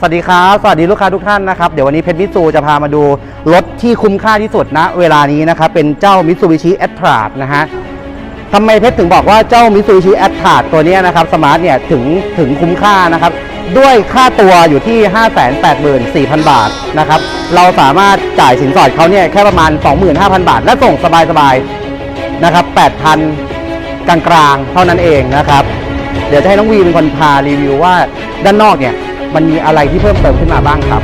สวัสดีครับ สวัสดีลูกค้าทุกท่านนะครับ เดี๋ยววันนี้เพชรมิตซูจะพามาดูรถที่คุ้มค่าที่สุดนะเวลานี้นะครับ เป็นเจ้า Mitsubishi a t t r a นะฮะทำไมเพชรถึงบอกว่าเจ้า Mitsubishi a t t r a ตัวนี้นะครับสมาร์ทเนี่ยถึงถึงคุ้มค่านะครับ ด้วยค่าตัวอยู่ที่ 584,000 บาทนะครับ เราสามารถจ่ายสินสอดเขาเนี่ยแค่ประมาณ 25,000 บาท และส่งสบายๆนะครับ 8,000 กลางๆ เท่านั้นเองนะครับ เดี๋ยวจะให้น้องวีเป็นคนพารีวิวว่าด้านนอกเนี่ยมันมีอะไรที่เพิ่มเติมขึ้นมาบ้างครับ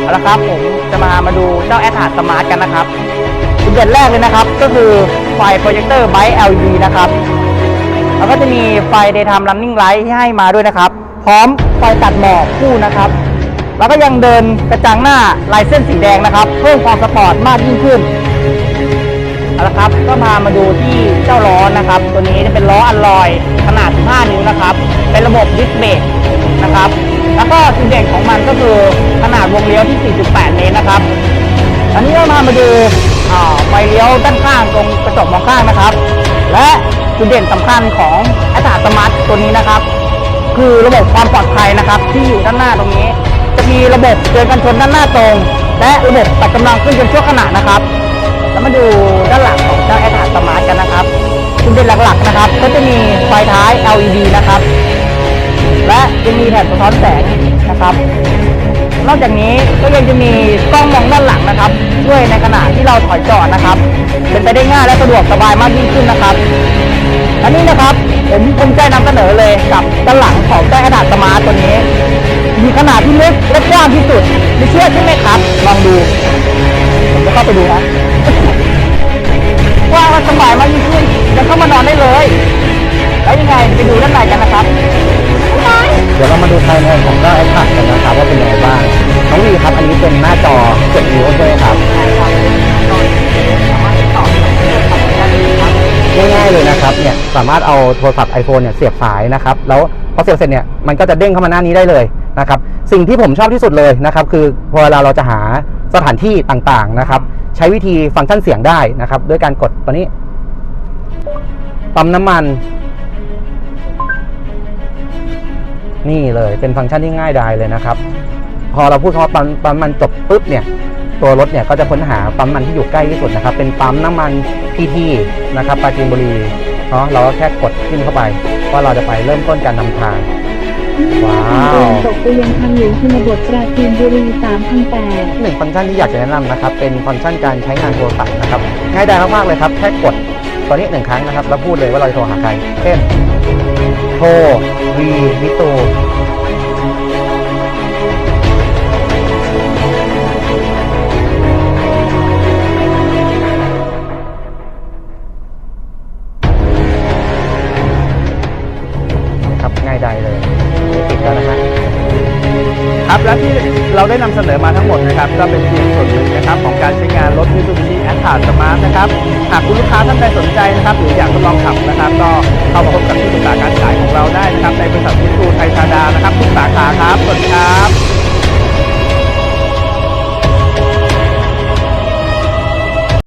เอาละครับผมจะมามาดูเจ้าแอ t าสมาร์ทกันนะครับจุดเด่นแรกเลยนะครับ ก็คือไฟโปรเจคเตอร์ไบ LED นะครับแล้วก็จะมีไฟ daytime running light ที่ให้มาด้วยนะครับ พร้อมไฟตัดหมอกคู่นะครับ แล้วก็ยังเดินกระจังหน้าลายเส้นสีแดงนะครับ เพิ่มความสปอร์ตมากยิ่งขึ้น เอาละครับก็มามาดูที่เจ้าล้อนะครับ ตัวนี้จะเป็นล้ออัลลอยขนาด 5 นิ้วนะครับ เป็นระบบดิสเบรกนะครับ แล้วก็จุดเด่นของมันก็คือขนาดวงเลี้ยวที่ 4.8 เมตรนะครับอันนี้เรามามาดูอ่าไฟเลี้ยวด้านข้างตรงกระจกมองข้างนะครับ และจุดเด่นสำคัญของแอตตาสมาร์ทตัวนี้นะครับ คือระบบความปลอดภัยนะครับ ที่อยู่ด้านหน้าตรงนี้ จะมีระบบเตือนกันชนด้านหน้าตรง และระบบตัดกำลังเครื่องยนต์ชั่วขณะนะครับ แล้วมาดูด้านหลัง เจ้าแอตตาสมาร์ทกันนะครับจุดเด่นหลักๆนะครับ ก็จะมีไฟท้าย LED นะครับ และยังมีแผ่นสะท้อนแสงนะครับ นอกจากนี้ก็ยังจะมีกล้องมองด้านหลังนะครับ ช่วยในขณะที่เราถอยจอดนะครับ เป็นไปได้ง่ายและสะดวกสบายมากยิ่งขึ้นนะครับอันนี้นะครับผมภูมิใจนำเสนอเลยกับด้านหลังของเจ้าแอดาสมาร์ทตัวนี้ มีขนาดที่ลึกและกว้างที่สุดไม่เชื่อใช่ไหมครับ ลองดูผมจะเข้าไปดูนะ ว้าสบายมากยิ่งขึ้นจะเข้ามานอนได้เลย แล้วยังไงไปดูด้านในกันนะครับ เดี๋ยวเรามาดูภายในของเจ้า iPad กันนะครับว่าเป็นยังไงบ้างน้องวีครับอันนี้เป็นหน้าจอ7นิ้วใช่ไหมครับง่ายๆเลยนะครับเนี่ยสามารถเอาโทรศัพท์ iPhone เนี่ยเสียบสายนะครับแล้วพอเสียบเสร็จเนี่ยมันก็จะเด้งเข้ามาหน้านี้ได้เลยนะครับสิ่งที่ผมชอบที่สุดเลยนะครับคือพอเวลาเราจะหาสถานที่ต่างๆนะครับ ใช้วิธีฟังก์ชันเสียงได้นะครับ ด้วยการกดตัวนี้ ปั๊มน้ำมัน นี่เลยเป็นฟังก์ชันที่ง่ายดายเลยนะครับ พอเราพูดคำว่าปั๊มปั๊มมันจบปุ๊บเนี่ย ตัวรถเนี่ยก็จะค้นหาปั๊มมันที่อยู่ใกล้ที่สุดนะครับ เป็นปั๊มน้ำมันพีทีนะครับปราจีนบุรีเนาะเราก็แค่กดขึ้นเข้าไปว่าเราจะไปเริ่มต้นการนำทาง ว้าว ตกไปยังทางหลวงชนบทปราจีนบุรี3008หนึ่งฟังก์ชันที่อยากจะแนะนำนะครับ เป็นฟังก์ชันการใช้งานโทรศัพท์นะครับ ง่ายดายมากๆเลยครับ แค่กดตัวนี้หนึ่งครั้งนะครับ แล้วพูดเลยว่าเราจะโทรหาใคร เช่น โทรวีมิโตครับง่ายดายเลยติด แล้นะครับครับและที่เราได้นำเสนอมาทั้งหมดนะครับ ก็เป็นเพียงส่วนหนึ่งนะครับของการใช้งานรถ Mitsubishi a t t a r d Smart นะครับหากคุณลูกค้าท่านใดสนใจนะครับ หรืออยากทดลองขับนะครับ ก็เข้ามาพบกับที่ปรึกษาการขายของเราได้นะครับ ในบริษัทวิทูไทยชาดานะครับทุกสาขาครับ